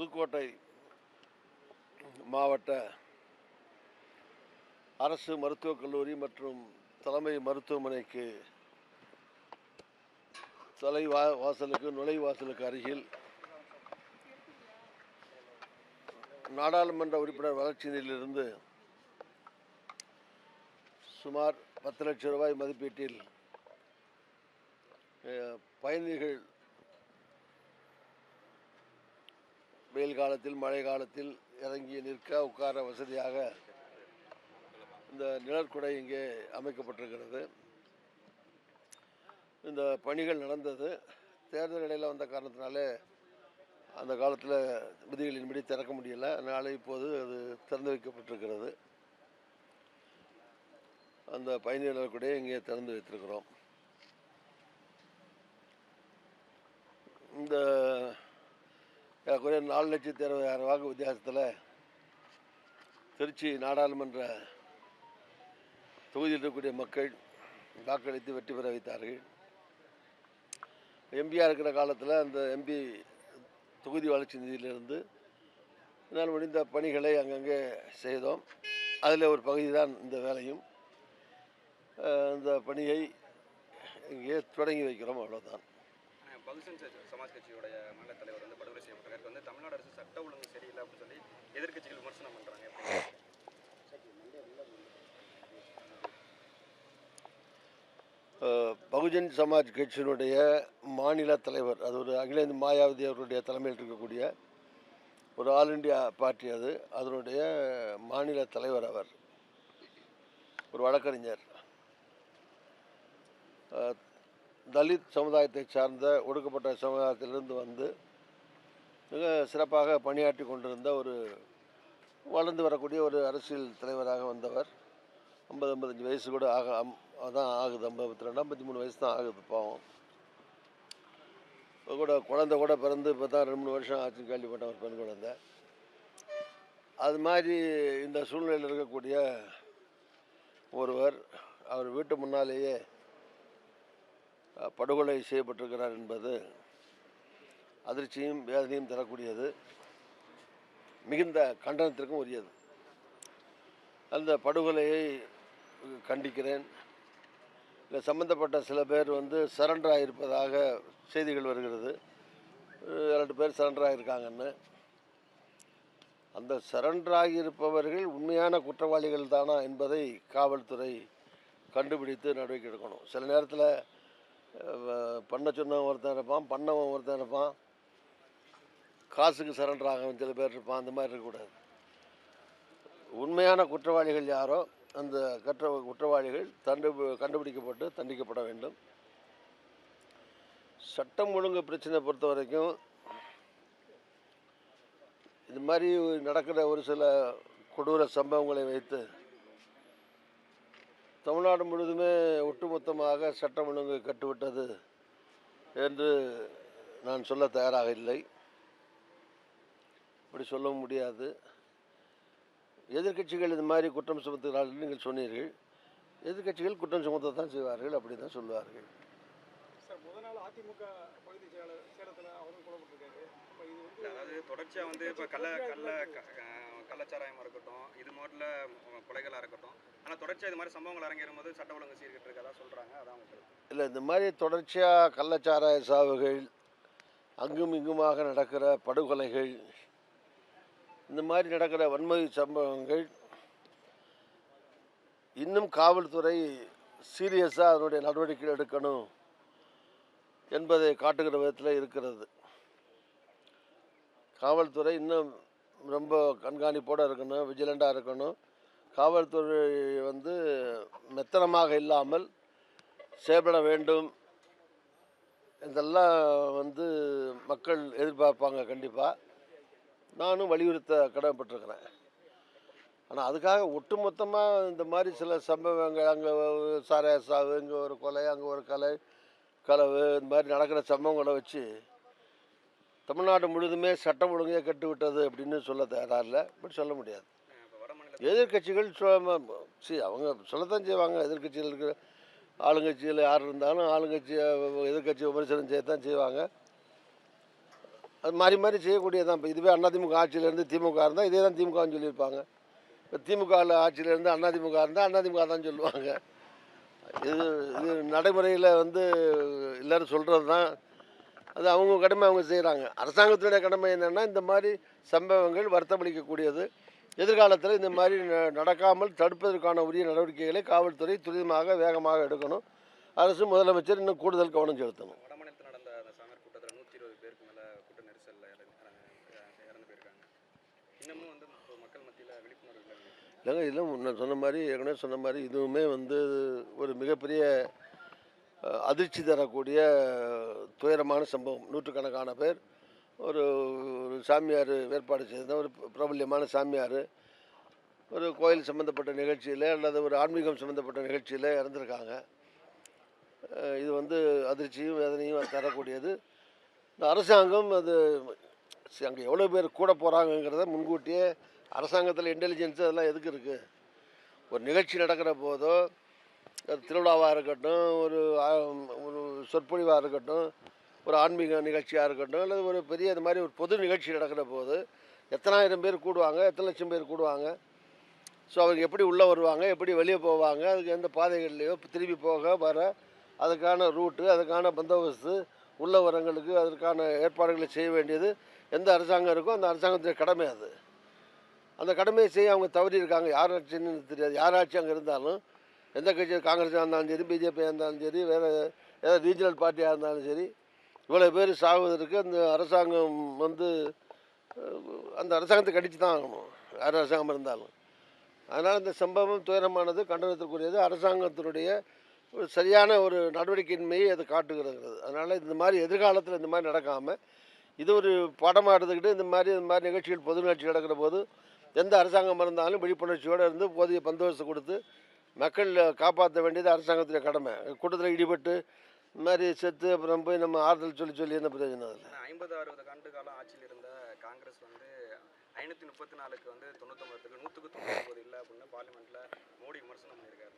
புதுக்கோட்டை மாவட்ட அரசு மருத்துவக் கல்லூரி மற்றும் தலைமை மருத்துவமனைக்கு தலை வா வாசலுக்கு நுழைவாசலுக்கு அருகில் நாடாளுமன்ற உறுப்பினர் வளர்ச்சி நிதியிலிருந்து சுமார் பத்து லட்சம் ரூபாய் மதிப்பீட்டில் பயணிகள் வெயில் காலத்தில் மழை காலத்தில் இறங்கி நிற்க உட்கார வசதியாக இந்த நிழற்குடை இங்கே அமைக்கப்பட்டிருக்கிறது. இந்த பணிகள் நடந்தது. தேர்தல் இடையில் வந்த காரணத்தினாலே அந்த காலத்தில் விதிகளின்படி திறக்க முடியல. அதனால் இப்போது அது திறந்து வைக்கப்பட்டிருக்கிறது. அந்த பயணிகள் கூட இங்கே திறந்து வைத்திருக்கிறோம். இந்த ஏறக்குறைய நாலு லட்சத்தி அறுபதாயிரம் வாக்கு வித்தியாசத்தில் திருச்சி நாடாளுமன்ற தொகுதியில் இருக்கக்கூடிய மக்கள் வாக்களித்து வெற்றி பெற வைத்தார்கள். எம்பியாக இருக்கிற காலத்தில் அந்த எம்பி தொகுதி வளர்ச்சி நிதியிலிருந்து என்னால் முடிந்த பணிகளை அங்கங்கே செய்தோம். அதில் ஒரு பகுதி தான் இந்த வேலையும். அந்த இந்த பணியை இங்கே தொடங்கி வைக்கிறோம் அவ்வளோதான் பகுசன் சமாஜ் கட்சியோடைய மாநில தலைவர் வந்து படுகொலை செய்யப்பட்டார். வந்து தமிழ்நாடு அரசு சட்ட ஒழுங்கு சரியில்லை அப்படின்னு சொல்லி எதிர்கட்சிகள் விமர்சனம் பண்றாங்க. பகுஜன் சமாஜ் கட்சியினுடைய மாநில தலைவர் அது ஒரு அகில இந்திய மாயாவதி அவருடைய தலைமையில் இருக்கக்கூடிய ஒரு ஆல் இண்டியா பார்ட்டி அது. அதனுடைய மாநில தலைவர் அவர். ஒரு வழக்கறிஞர். தலித் சமுதாயத்தை சார்ந்த ஒடுக்கப்பட்ட சமுதாயத்திலிருந்து வந்து மிக சிறப்பாக பணியாற்றி கொண்டிருந்த ஒரு வளர்ந்து வரக்கூடிய ஒரு அரசியல் தலைவராக வந்தவர். ஐம்பது ஐம்பத்தஞ்சு வயசு கூட ஆக அம் அதான் ஆகுது. ஐம்பத்தி ரெண்டு ஐம்பத்தி மூணு வயசு தான் ஆகுது பாவம். இப்போ கூட குழந்தை கூட பிறந்து இப்போ தான் ரெண்டு மூணு வருஷம் ஆச்சுன்னு கேள்விப்பட்டேன் ஒரு பெண் குழந்தை. அது மாதிரி இந்த சூழ்நிலையில் இருக்கக்கூடிய ஒருவர் அவர் வீட்டு முன்னாலேயே படுகொலை செய்யப்பட்டிருக்கிறார் என்பது அதிர்ச்சியும் வேதனையும் தரக்கூடியது. மிகுந்த கண்டனத்திற்கும் உரியது. அந்த படுகொலையை கண்டிக்கிறேன். இல்லை சம்மந்தப்பட்ட சில பேர் வந்து சரண்டர் ஆகியிருப்பதாக செய்திகள் வருகிறது. இரண்டு பேர் சரண்டர் ஆகியிருக்காங்கன்னு அந்த சரண்டர் ஆகியிருப்பவர்கள் உண்மையான குற்றவாளிகள் தானா என்பதை காவல்துறை கண்டுபிடித்து நடவடிக்கை எடுக்கணும். சில நேரத்தில் பண்ண சொன்னவன் ஒருத்தன் இருப்பான் பண்ணவன் ஒருத்தன் இருப்பான். காசுக்கு சரண்டர் ஆகவன் சில பேர் இருப்பான் அந்த மாதிரி இருக்கக்கூடாது. உண்மையான குற்றவாளிகள் யாரோ அந்த கற்ற குற்றவாளிகள் தண்டு கண்டுபிடிக்கப்பட்டு தண்டிக்கப்பட வேண்டும். சட்டம் ஒழுங்கு பிரச்சனை பொறுத்த வரைக்கும் இது மாதிரி நடக்கிற ஒரு சில கொடூர சம்பவங்களை வைத்து தமிழ்நாடு முழுதுமே ஒட்டுமொத்தமாக சட்டம் ஒழுங்கு கட்டுவிட்டது என்று நான் சொல்ல தயாராக இல்லை. இப்படி சொல்லவும் முடியாது. எதிர்க்கட்சிகள் இது மாதிரி குற்றம் சுமத்துகிறார்கள் நீங்கள் சொன்னீர்கள். எதிர்க்கட்சிகள் குற்றம் சுமத்த தான் செய்வார்கள் அப்படி தான் சொல்லுவார்கள். சார் முத நாள் அதிமுக பகுதி செயலாளர் சேலத்தில் அவரும் கொல்லப்பட்டிருக்காரு அப்போ இது வந்து அதாவது தொடர்ச்சியா வந்து இப்போ கள்ள கள்ள க- க- கள்ளச்சாராயமா இருக்கட்டும் இது மாட்டில் கொலைகளாக இருக்கட்டும் ஆனா தொடர்ச்சியா இது மாதிரி சம்பவங்கள் அரங்கேறும் போது சட்ட ஒழுங்கு சீர்கிட்டு இருக்கதா சொல்றாங்க அதான் இல்லை இந்த மாதிரி தொடர்ச்சியாக கள்ளச்சாராய சாவுகள் அங்கும் இங்குமாக நடக்கிற படுகொலைகள் இந்த மாதிரி நடக்கிற வன்முறை சம்பவங்கள் இன்னும் காவல்துறை சீரியஸாக அதனுடைய நடவடிக்கை எடுக்கணும். என்பதை காட்டுகிற விதத்தில் இருக்கிறது. காவல்துறை இன்னும் ரொம்ப கண்காணிப்போடு இருக்கணும் விஜிலண்டாக இருக்கணும். காவல்துறை வந்து மெத்தனமாக இல்லாமல் செயல்பட வேண்டும். இதெல்லாம் வந்து மக்கள் எதிர்பார்ப்பாங்க கண்டிப்பாக நானும் வலியுறுத்த கடமைப்பட்டிருக்கிறேன். ஆனால் அதுக்காக ஒட்டுமொத்தமாக இந்த மாதிரி சில சம்பவங்கள் அங்கே சாராய சாவு இங்கே ஒரு கொலை அங்கே ஒரு கலை களவு இந்த மாதிரி நடக்கிற சம்பவங்களை வச்சு தமிழ்நாடு முழுதுமே சட்டம் ஒழுங்கே கட்டு விட்டது அப்படின்னு சொல்ல தயாராக இப்படி சொல்ல முடியாது. எதிர்கட்சிகள் சி அவங்க சொல்லத்தான் செய்வாங்க. எதிர்க்கட்சியில் இருக்கிற ஆளுங்கட்சியில் யார் இருந்தாலும் ஆளுங்கட்சி எதிர்கட்சி விமர்சனம் செய்யத்தான் செய்வாங்க. அது மாறி மாறி செய்யக்கூடியதான் இப்போ இதுவே அதிமுக ஆட்சியிலேருந்து திமுக இருந்தால் இதே தான் திமுகன்னு சொல்லியிருப்பாங்க. இப்போ திமுக ஆட்சியிலேருந்து அதிமுக இருந்தால் அதிமுக தான் சொல்லுவாங்க. இது இது நடைமுறையில் வந்து எல்லோரும் சொல்கிறது தான் அது அவங்க கடமை அவங்க செய்கிறாங்க அரசாங்கத்தினுடைய கடமை என்னென்னா இந்த மாதிரி சம்பவங்கள் வருத்தமளிக்கக்கூடியது. எதிர்காலத்தில் இந்த மாதிரி ந- நடக்காமல் தடுப்பதற்கான உரிய நடவடிக்கைகளை காவல்துறை துரிதமாக வேகமாக எடுக்கணும். அரசு முதலமைச்சர் இன்னும் கூடுதல் கவனம் செலுத்தணும். இல்லைங்க இதெல்லாம் நான் சொன்ன மாதிரி ஏற்கனவே சொன்ன மாதிரி இதுவுமே வந்து ஒரு மிகப்பெரிய அதிர்ச்சி தரக்கூடிய துயரமான சம்பவம். நூற்றுக்கணக்கான பேர் ஒரு ஒரு சாமியார் ஏற்பாடு செய்த ஒரு பிரபல்யமான சாமியார். ஒரு கோயில் சம்மந்தப்பட்ட நிகழ்ச்சியில் அல்லது ஒரு ஆன்மீகம் சம்மந்தப்பட்ட நிகழ்ச்சியில் இறந்துருக்காங்க. இது வந்து அதிர்ச்சியும் வேதனையும் தரக்கூடியது. இந்த அரசாங்கம் அது அங்கே எவ்வளோ பேர் கூட போகிறாங்கங்கிறத முன்கூட்டியே அரசாங்கத்தில் இன்டெலிஜென்ஸ் அதெல்லாம் எதுக்கு இருக்குது ஒரு நிகழ்ச்சி நடக்கிற போதோ அது திருவிழாவாக இருக்கட்டும் ஒரு ஒரு சொற்பொழிவாக இருக்கட்டும் ஒரு ஆன்மீக நிகழ்ச்சியாக இருக்கட்டும் அல்லது ஒரு பெரிய இது மாதிரி ஒரு பொது நிகழ்ச்சி நடக்கிற போது எத்தனாயிரம் பேர் கூடுவாங்க எத்தனை லட்சம் பேர் கூடுவாங்க? ஸோ அவங்க எப்படி உள்ளே வருவாங்க எப்படி வெளியே போவாங்க அதுக்கு எந்த பாதைகள்லையோ திரும்பி போக வர அதுக்கான ரூட்டு அதுக்கான பந்தோபஸ்து உள்ள வரங்களுக்கு அதற்கான ஏற்பாடுகளை செய்ய வேண்டியது எந்த அரசாங்கம் இருக்கோ அந்த அரசாங்கத்துடைய கடமை அது. அந்த கடமையை செய்ய அவங்க தவறி இருக்காங்க யார் ஆட்சின்னு தெரியாது. யார் ஆட்சி அங்கே இருந்தாலும் எந்த கட்சி காங்கிரஸாக இருந்தாலும் சரி பிஜேபியாக இருந்தாலும் சரி வேறு ஏதாவது ரீஜனல் பார்ட்டியாக இருந்தாலும் சரி இவ்வளோ பேர் சாகுவதற்கு அந்த அரசாங்கம் வந்து அந்த அரசாங்கத்தை கடிச்சு தான் ஆகணும். யார் அரசாங்கம் இருந்தாலும். அதனால் இந்த சம்பவம் துயரமானது கண்டனத்திற்குரியது. அரசாங்கத்தினுடைய ஒரு சரியான ஒரு நடவடிக்கையின்மையை அது காட்டுகிறது. அதனால் இந்த மாதிரி எதிர்காலத்தில் இந்த மாதிரி நடக்காமல் இது ஒரு படமாக எடுத்துக்கிட்டு இந்த மாதிரி இந்த மாதிரி நிகழ்ச்சிகள் பொது நிகழ்ச்சி நடக்கிற போது எந்த அரசாங்கம் இருந்தாலும் விழிப்புணர்ச்சியோடு இருந்து போதிய பந்தோபஸ்து கொடுத்து மக்கள் காப்பாற்ற வேண்டியது அரசாங்கத்துடைய கடமை. கூட்டத்தில் இடிபட்டு இந்த மாதிரி செத்து அப்புறம் போய் நம்ம ஆறுதல் சொல்லி சொல்லி என்ன பிரயோஜனம் அதில்? ஐம்பது அறுபது ஆண்டு காலம் ஆட்சியில் இருந்த காங்கிரஸ் வந்து ஐநூற்றி முப்பத்தி நாலுக்கு வந்து தொண்ணூத்தொம்பதுக்கு நூற்றுக்கு தொண்ணூத்தொம்பது இல்லை அப்படின்னு பார்லிமெண்ட்டில் மோடி விமர்சனம் பண்ணியிருக்காரு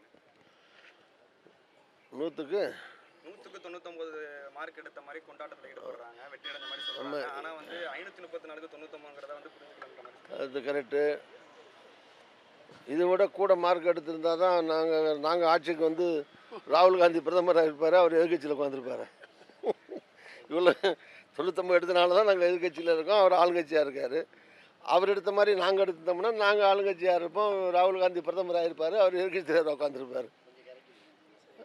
நூற்றுக்கு நூற்றுக்கு தொண்ணூத்தொம்பது மார்க் எடுத்த மாதிரி கொண்டாட்டத்தில் ஈடுபடுறாங்க வெற்றி அடைஞ்ச மாதிரி சொல்கிறாங்க ஆனால் வந்து ஐநூற்றி முப்பத்தி நாலுக்கு தொண்ணூத்தொம்பதுங்கிறத வந்து புரிஞ்சுக்கலான்ற மாதிரி அது கரெக்டு இதை விட கூட மார்க் எடுத்திருந்தா தான் நாங்கள் நாங்கள் ஆட்சிக்கு வந்து ராகுல் காந்தி பிரதமராக இருப்பார் அவர் எதிர்கட்சியில் உட்காந்துருப்பார் இவ்வளோ தொண்ணூத்தொம்பது எடுத்தனால தான் நாங்கள் எதிர்கட்சியில் இருக்கோம் அவர் ஆளுங்கட்சியாக இருக்கார். அவர் எடுத்த மாதிரி நாங்கள் எடுத்தோம்னா நாங்கள் ஆளுங்கட்சியாக இருப்போம் ராகுல் காந்தி பிரதமராக இருப்பார் அவர் எதிர்கட்சியில் உட்காந்துருப்பார்